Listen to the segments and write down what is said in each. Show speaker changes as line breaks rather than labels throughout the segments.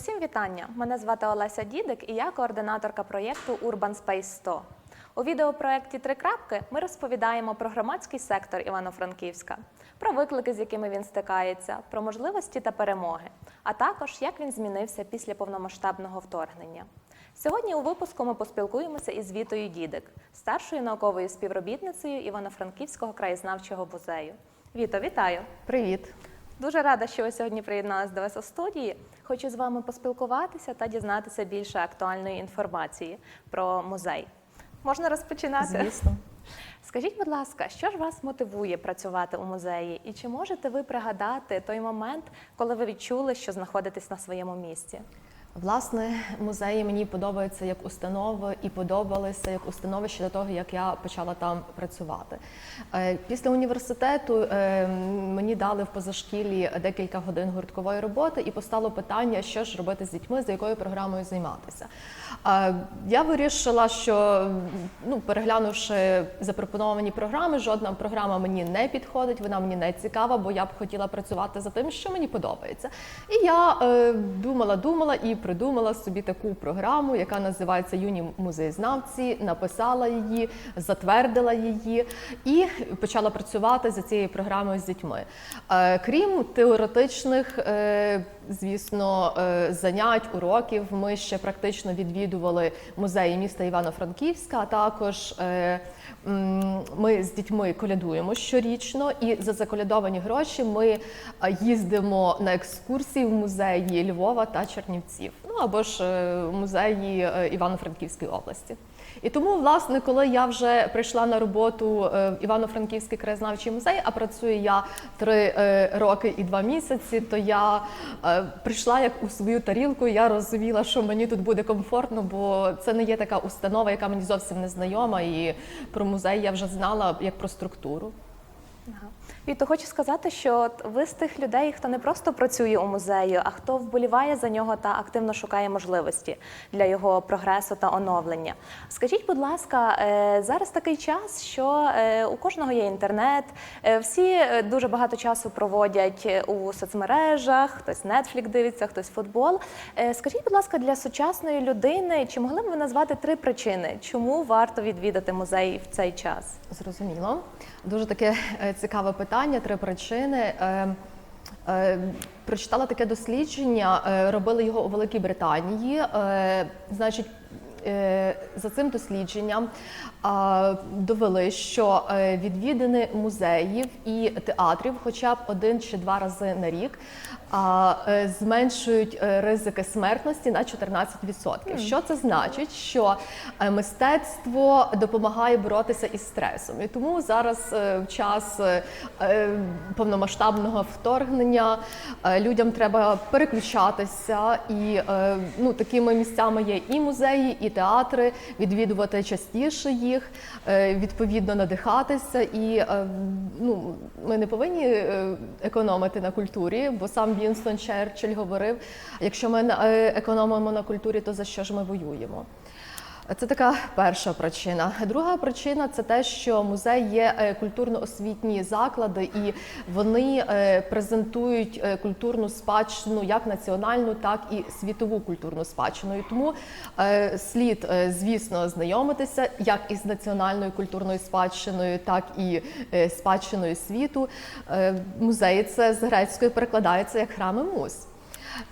Усім вітання! Мене звати Олеся Дідик і я координаторка проєкту Urban Space 100. У відеопроєкті Три крапки ми розповідаємо про громадський сектор Івано-Франківська, про виклики, з якими він стикається, про можливості та перемоги, а також як він змінився після повномасштабного вторгнення. Сьогодні у випуску ми поспілкуємося із Вітою Дідик, старшою науковою співробітницею Івано-Франківського краєзнавчого музею. Віто, вітаю!
Привіт.
Дуже рада, що ви сьогодні приєдналися до ВСО студії. Хочу з вами поспілкуватися та дізнатися більше актуальної інформації про музей. Можна розпочинати?
Звісно.
Скажіть, будь ласка, що ж вас мотивує працювати у музеї? І чи можете ви пригадати той момент, коли ви відчули, що знаходитесь на своєму місці?
Власне, музеї мені подобаються як установи і подобалися як установи ще до того, як я почала там працювати. Е, Після університету е, мені дали в позашкілі декілька годин гурткової роботи і постало питання, що ж робити з дітьми, за якою програмою займатися. Е, Я вирішила, що ну, переглянувши запропоновані програми, жодна програма мені не підходить, вона мені не цікава, бо я б хотіла працювати за тим, що мені подобається. І я думала, думала і придумала собі таку програму, яка називається Юні музеєзнавці, написала її, затвердила її і почала працювати за цією програмою з дітьми. Е, крім теоретичних, е, звісно, е, занять, уроків, ми ще практично відвідували музеї міста Івано-Франківська, а також ми з дітьми колядуємо щорічно, і за заколядовані гроші ми е, їздимо на екскурсії в музеї Львова та Чернівців, ну або ж е, музеї е, Івано-Франківської області. І тому, власне, коли я вже прийшла на роботу е, в Івано-Франківський краєзнавчий музей, а працюю я три е, роки і два місяці, то я е, прийшла як у свою тарілку. Я розуміла, що мені тут буде комфортно, бо це не є така установа, яка мені зовсім не знайома. І про музей я вже знала як про структуру.
Ага. Віто, хочу сказати, що ви з тих людей, хто не просто працює у музею, а хто вболіває за нього та активно шукає можливості для його прогресу та оновлення. Скажіть, будь ласка, е, зараз такий час, що е, у кожного є інтернет, е, всі дуже багато часу проводять у соцмережах, хтось Netflix дивиться, хтось футбол. Скажіть, будь ласка, для сучасної людини, чи могли б ви назвати три причини, чому варто відвідати музей в цей час?
Зрозуміло. Дуже таке цікаве питання. Три причини. Е, е, Прочитала таке дослідження, е, робили його у Великій Британії. Значить, за цим дослідженням довели, що відвідини музеїв і театрів хоча б один чи два рази на рік а, е, зменшують е, ризики смертності на 14%. Що це значить? Що е, мистецтво допомагає боротися із стресом. І тому зараз в час повномасштабного вторгнення людям треба переключатися, і ну, такими місцями є і музеї, і театри, відвідувати частіше їх, відповідно надихатися. І ну, ми не повинні економити на культурі, бо сам Вінстон Черчилль говорив: якщо ми е, економимо на культурі, то за що ж ми воюємо? Це така перша причина. Друга причина це те, що музей є е, культурно-освітні заклади, і вони е, презентують е, культурну спадщину як національну, так і світову культурну спадщину. І тому слід, звісно, знайомитися як із національною культурною спадщиною, так і спадщиною світу. Музеї це з грецької перекладається як храми муз.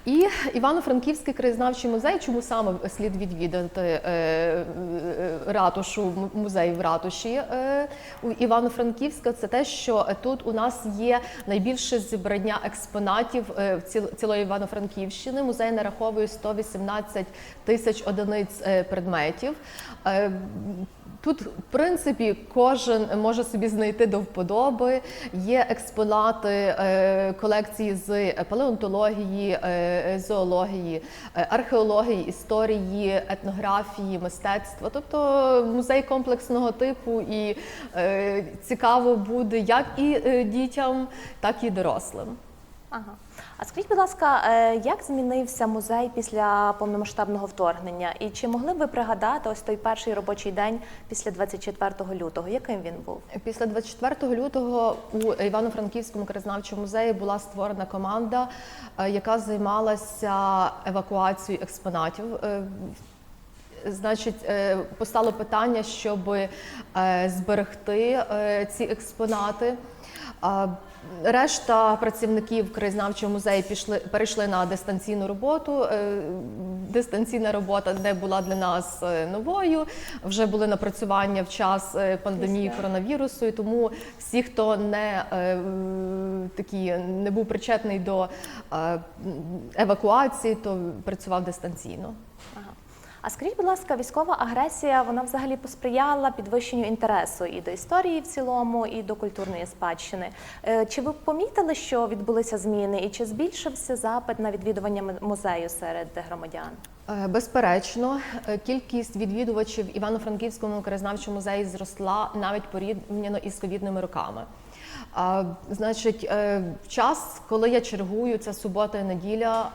І Івано-Франківський краєзнавчий музей, чому саме слід відвідати е, е, ратушу, музей в ратуші е, у Івано-Франківська, це те, що тут у нас є найбільше зібрання експонатів е, цілої Івано-Франківщини. Музей нараховує 118 тисяч одиниць е, предметів. Тут, в принципі, кожен може собі знайти до вподоби. Є експонати е, колекції з палеонтології, е, зоології, е, археології, історії, етнографії, мистецтва. Тобто музей комплексного типу і цікаво буде як і дітям, так і дорослим.
Ага. А скажіть, будь ласка, е, як змінився музей після повномасштабного вторгнення? І чи могли б ви пригадати ось той перший робочий день після 24 лютого? Яким він був?
Після 24 лютого у Івано-Франківському краєзнавчому музеї була створена команда, е, яка займалася евакуацією експонатів. Е, Значить, постало питання, щоб зберегти ці експонати. Решта працівників краєзнавчого музею пішли перейшли на дистанційну роботу. Е, Дистанційна робота не була для нас е, новою. Вже були напрацювання в час е, пандемії коронавірусу, і тому всі, хто не такі не був причетний до евакуації, то працював дистанційно.
А скажіть, будь ласка, військова агресія вона взагалі посприяла підвищенню інтересу і до історії в цілому, і до культурної спадщини. Е, Чи ви помітили, що відбулися зміни, і чи збільшився запит на відвідування музею серед громадян?
Е, Безперечно, е, кількість відвідувачів Івано-Франківському краєзнавчому музеї зросла навіть порівняно із ковідними роками. А, значить, е, час, коли я чергую, це субота і неділя,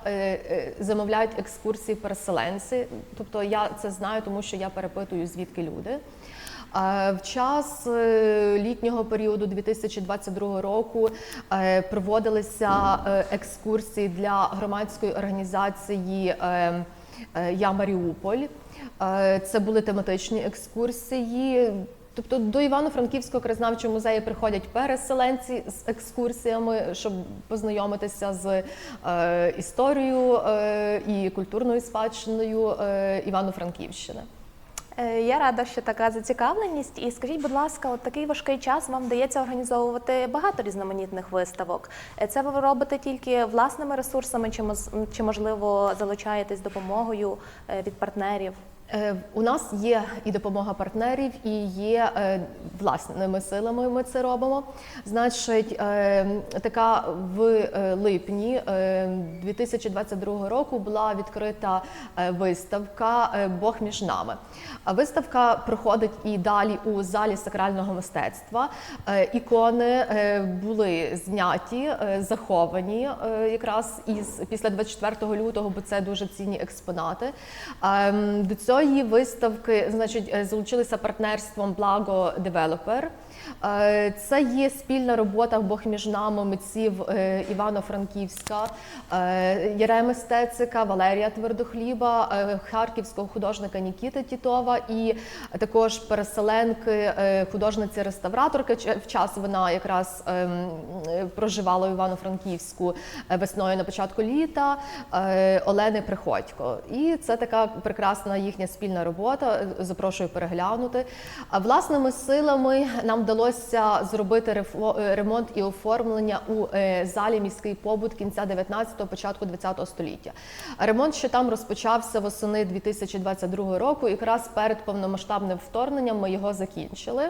замовляють екскурсії переселенці. Тобто я це знаю, тому що я перепитую, звідки люди. В час літнього періоду 2022 року проводилися екскурсії для громадської організації Я Маріуполь. Е, Це були тематичні екскурсії. Тобто до Івано-Франківського краєзнавчого музею приходять переселенці з екскурсіями, щоб познайомитися з е, історією е, і культурною спадщиною е, Івано-Франківщини.
Е, Я рада, що така зацікавленість. І скажіть, будь ласка, от такий важкий час вам вдається організовувати багато різноманітних виставок. Е, Це ви робите тільки власними ресурсами, чи можливо залучаєтесь допомогою е, від партнерів?
Е, У нас є і допомога партнерів, і є е, власними силами. Ми це робимо. Значить, е, така в липні е, 2022 року була відкрита виставка Бог між нами. Виставка проходить і далі у залі сакрального мистецтва. Ікони були зняті, заховані якраз із після 24 лютого, бо це дуже цінні експонати. Ем, До цієї виставки, значить, е, залучилися партнерством Благо Девелопер. Е, Це є спільна робота Бог між нами митців е, Івано-Франківська, е, Єреми Стецика, Валерія Твердохліба, е, харківського художника Нікіти Тітова і також переселенки, е, художниці-реставраторки. В час вона якраз ем, е, проживала в Івано-Франківську е, весною на початку літа е, Олени Приходько. І це така прекрасна їхня спільна робота. Е, Запрошую переглянути. Власними силами нам вдалося зробити е, ремонт і оформлення у е, залі міський побут кінця 19-го, початку 20-го століття. Ремонт ще там розпочався восени 2022 року. Якраз перед повномасштабним вторгненням ми його закінчили.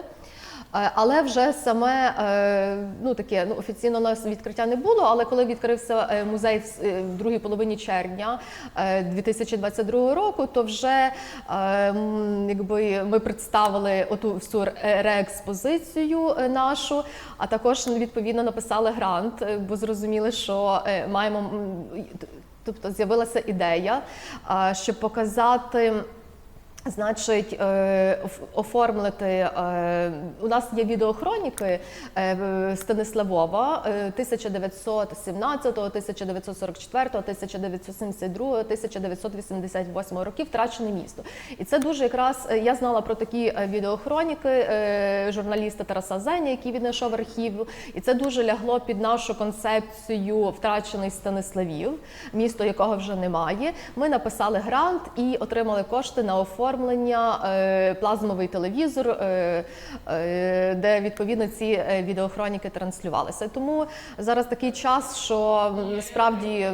Е, Але вже саме е, ну таке ну офіційно у нас відкриття не було. Але коли відкрився е, музей в другій половині червня е, 2022 року, то вже якби ми представили оту всю реекспозицію нашу, а також відповідно написали грант, бо зрозуміли, що маємо тобто з'явилася ідея, щоб показати. Значить, е, оформити е, у нас є відеохроніки е, Станиславова е, 1917, 1944, 1972, 1988 років втрачене місто. І це дуже якраз я знала про такі відеохроніки журналіста Тараса Зеня, який віднайшов архів. І це дуже лягло під нашу концепцію втрачений Станиславів, місто якого вже немає. Ми написали грант і отримали кошти на оформлення е, плазмовий телевізор, е, е, де відповідно ці відеохроніки транслювалися. Тому зараз такий час, що насправді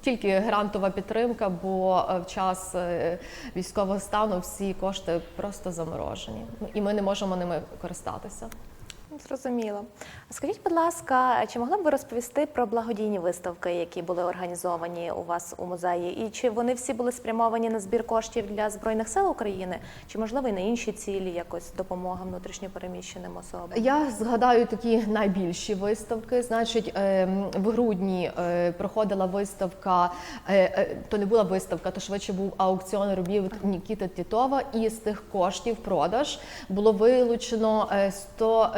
тільки грантова підтримка, бо в час військового стану всі кошти просто заморожені, і ми не можемо ними користатися.
Ну, зрозуміло. Скажіть, будь ласка, чи могли б ви розповісти про благодійні виставки, які були організовані у вас у музеї, і чи вони всі були спрямовані на збір коштів для збройних сил України, чи можливо і на інші цілі якось допомога внутрішньопереміщеним особам?
Я згадаю такі найбільші виставки. Значить, ем, в грудні е, проходила виставка, е, е, то не була виставка, то швидше був аукціон робів Нікіти Тітова, і з тих коштів продаж було вилучено 100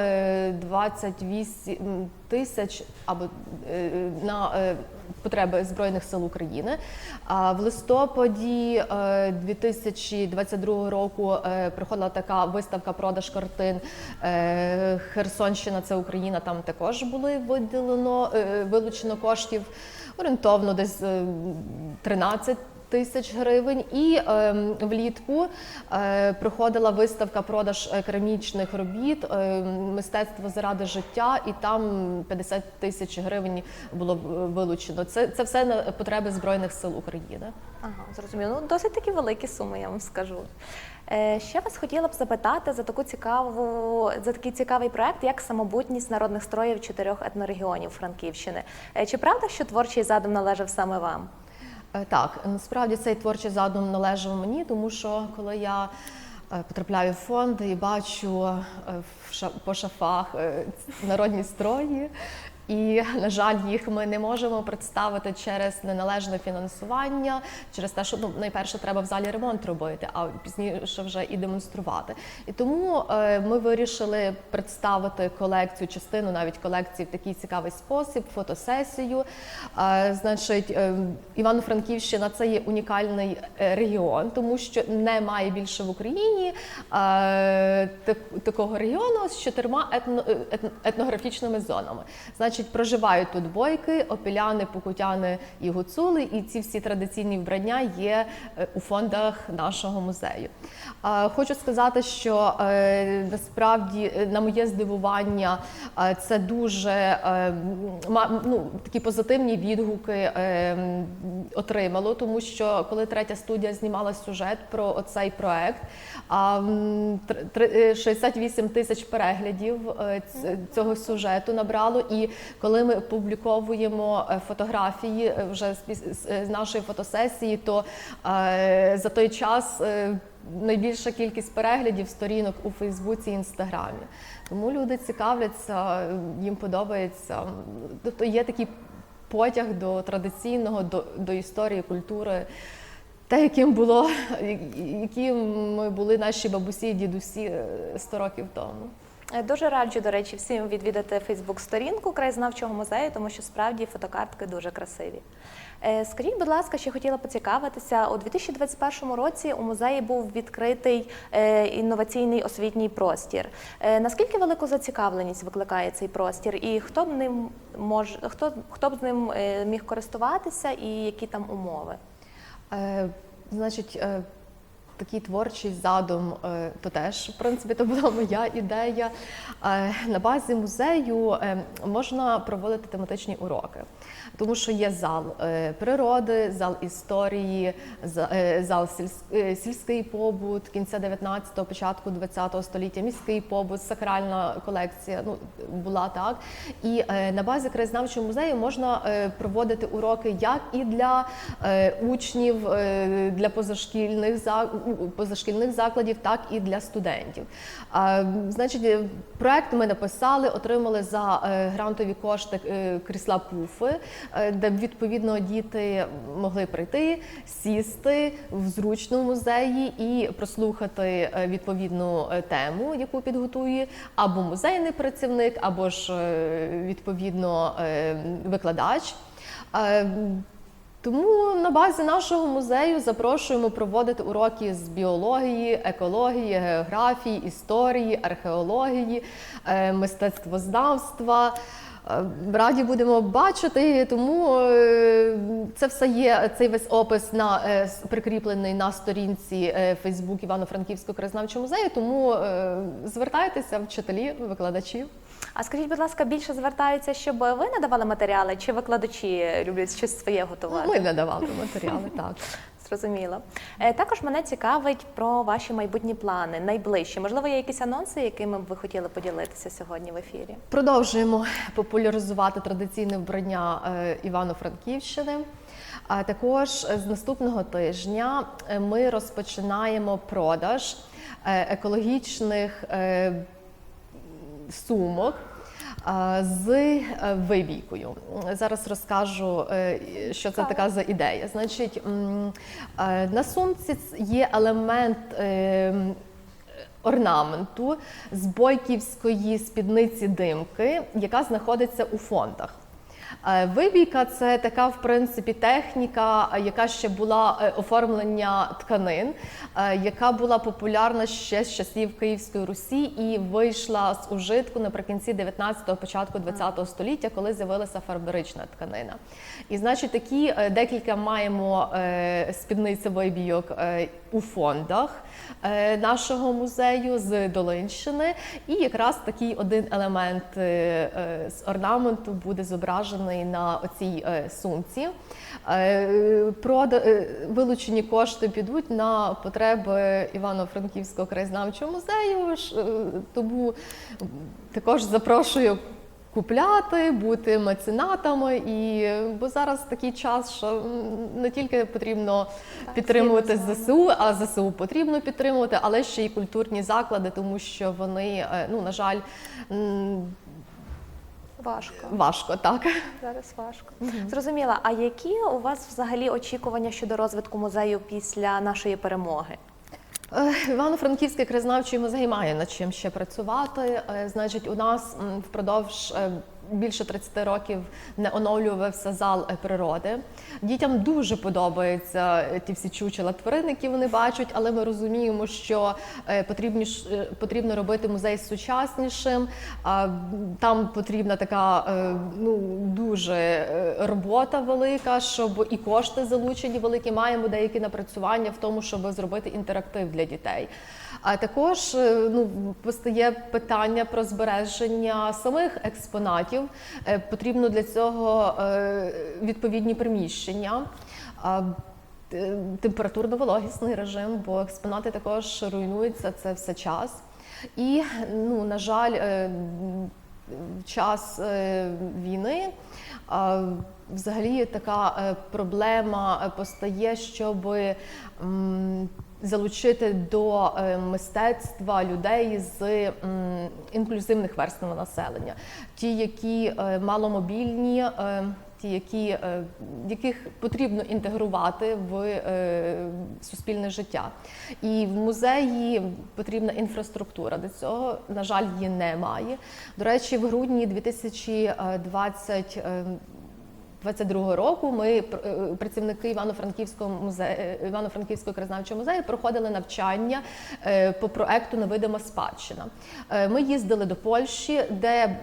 28 тисяч або е, на е, потреби збройних сил України. А в листопаді е, 2022 року приходила така виставка продаж картин Херсонщина. Це Україна. Там також були виділено вилучено коштів орієнтовно, десь 13 тисяч гривень. І е, влітку е, проходила виставка продаж керамічних робіт е, мистецтво заради життя, і там 50 тисяч гривень було вилучено. Це, це все на потреби Збройних сил України.
Ага, зрозуміло. Ну, досить такі великі суми, я вам скажу. Е, ще вас хотіла б запитати за таку цікаву за такий цікавий проект, як самобутність народних строїв чотирьох етнорегіонів Франківщини. Е, чи правда, що творчий задум належав саме вам?
Е, Так, насправді цей творчий задум належав мені, тому що коли я е, потрапляю в фонд і бачу е, по шафах е, народні строї. І, на жаль, їх ми не можемо представити через неналежне фінансування, через те, що ну найперше треба в залі ремонт робити, а пізніше вже і демонструвати. І тому е, ми вирішили представити колекцію, частину навіть колекції в такий цікавий спосіб, фотосесію. Е, значить, е, Івано-Франківщина це є унікальний регіон, тому що немає більше в Україні так- такого регіону з чотирма етно- етнографічними зонами. Значить, проживають тут бойки, опіляни, покутяни і гуцули, і ці всі традиційні вбрання є е, у фондах нашого музею. Хочу сказати, що е, насправді е, на моє здивування це дуже ну, такі позитивні відгуки отримало, тому що коли третя студія знімала сюжет про оцей проект, тр- тр- е, 68 тисяч переглядів цього сюжету набрало. І коли ми публіковуємо е, фотографії е, вже е, з нашої фотосесії, то за той час. Найбільша кількість переглядів сторінок у Фейсбуці і Інстаграмі. Тому люди цікавляться, їм подобається. Тобто є такий потяг до традиційного, до, до історії, культури, те, яким було, якими були наші бабусі і дідусі е, 100 років тому.
Е, Дуже раджу, до речі, всім відвідати Фейсбук-сторінку краєзнавчого музею, тому що справді фотокартки дуже красиві. Е, Скажіть, будь ласка, ще хотіла поцікавитися. У 2021 році у музеї був відкритий е, інноваційний освітній простір. Наскільки велику зацікавленість викликає цей простір, і хто б ним мож, хто, хто б з ним міг користуватися, і які там умови?
Е, значить, е, такий творчий задум, е, то теж, в принципі, то була моя ідея. Е, на базі музею е, можна проводити тематичні уроки, тому що є зал природи, зал історії, зал сільський побут кінця 19-го, початку 20-го століття, міський побут, сакральна колекція ну, була так. І на базі краєзнавчого музею можна проводити уроки як і для учнів, для позашкільних, позашкільних закладів, так і для студентів. Значить, е, проект ми написали, отримали за е, грантові кошти е, крісла пуфи, де відповідно діти могли прийти, сісти в зручному музеї і прослухати відповідну тему, яку підготує або музейний працівник, або ж відповідно викладач. Тому на базі нашого музею запрошуємо проводити уроки з біології, екології, географії, історії, археології, е, мистецтвознавства. Е, Раді будемо бачити, тому е, це все є. Цей весь опис на е, прикріплений на сторінці Фейсбук Івано-Франківського краєзнавчого музею. Тому звертайтеся, вчителі, викладачі.
А скажіть, будь ласка, більше звертаються, щоб ви надавали матеріали, чи викладачі люблять щось своє готувати?
Ми надавали матеріали, так.
Зрозуміло. Е, Також мене цікавить про ваші майбутні плани, найближчі. Можливо, є якісь анонси, якими б ви хотіли поділитися сьогодні в ефірі?
Продовжуємо популяризувати традиційне вбрання е, Івано-Франківщини. А також з наступного тижня е, ми розпочинаємо продаж екологічних сумок. Е, З вивійкою. вибійкою зараз розкажу, е, що це така за ідея. Значить, е, на сумці є елемент е, орнаменту з бойківської спідниці димки, яка знаходиться у фондах. Е, Вибійка це така, в принципі, техніка, е, яка ще була е, оформлення тканин, яка була популярна ще з часів Київської Русі і вийшла з ужитку наприкінці 19-го, початку 20-го століття, коли з'явилася фарберична тканина. І значить, такі декілька маємо спідниці вибійок у фондах нашого музею з Долинщини. І якраз такий один елемент з орнаменту буде зображений на оцій е, сумці. Е, е, Вилучені кошти підуть на потреби Івано-Франківського краєзнавчого музею. Тому також запрошую. Купляти, бути меценатами, і бо зараз такий час, що не тільки потрібно підтримувати ЗСУ, а ЗСУ потрібно підтримувати, але ще й культурні заклади, тому що вони, ну на жаль,
Важко.
важко так.
Зараз важко. Зрозуміла. А які у вас взагалі очікування щодо розвитку музею після нашої перемоги?
Е, Івано-Франківський краєзнавчий музей має над чим ще працювати. Е, Значить, у нас впродовж е, більше 30 років не оновлювався зал е, природи. Дітям дуже подобаються е, ті всі чучела тварин, які вони бачать, але ми розуміємо, що е, потрібні потрібно робити музей сучаснішим. Там потрібна така ну дуже робота велика, щоб і кошти залучені великі. Маємо деякі напрацювання в тому, щоб зробити інтерактив для дітей. А також ну постає питання про збереження самих експонатів. Е, Потрібно для цього е, відповідні приміщення. Температурно-вологісний режим, бо експонати також руйнуються це все час. І ну на жаль, е, час е, війни взагалі така проблема постає, щоб залучити до е, мистецтва людей з інклюзивних верств населення, ті, які е, маломобільні. е, Ті, які, яких потрібно інтегрувати в суспільне життя, і в музеї потрібна інфраструктура. До цього, на жаль, її немає. До речі, в грудні 2020 е, 22 року ми е, працівники Івано-Франківського музею Івано-Франківського краєзнавчого музею проходили навчання е, по проекту Невидима спадщина. Е, Ми їздили до Польщі, де е,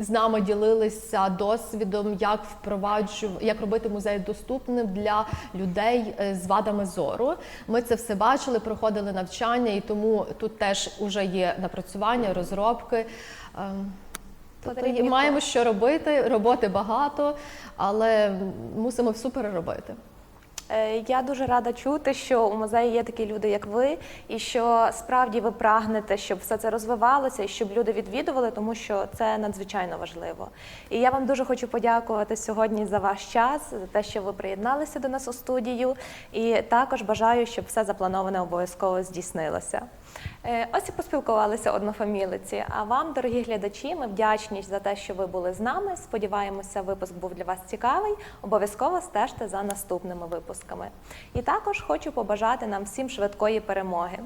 з нами ділилися досвідом, як впроваджувати, як робити музей доступним для людей е, з вадами зору. Ми це все бачили, проходили навчання, і тому тут теж вже є напрацювання, розробки. Тобто є- маємо що робити, роботи багато, але мусимо все переробити.
Е, Я дуже рада чути, що у музеї є такі люди, як ви, і що справді ви прагнете, щоб все це розвивалося і щоб люди відвідували, тому що це надзвичайно важливо. І я вам дуже хочу подякувати сьогодні за ваш час, за те, що ви приєдналися до нас у студію. І також бажаю, щоб все заплановане обов'язково здійснилося. Е, Ось і поспілкувалися однофамілиці. А вам, дорогі глядачі, ми вдячні за те, що ви були з нами. Сподіваємося, випуск був для вас цікавий. Обов'язково стежте за наступними випусками. І також хочу побажати нам всім швидкої перемоги.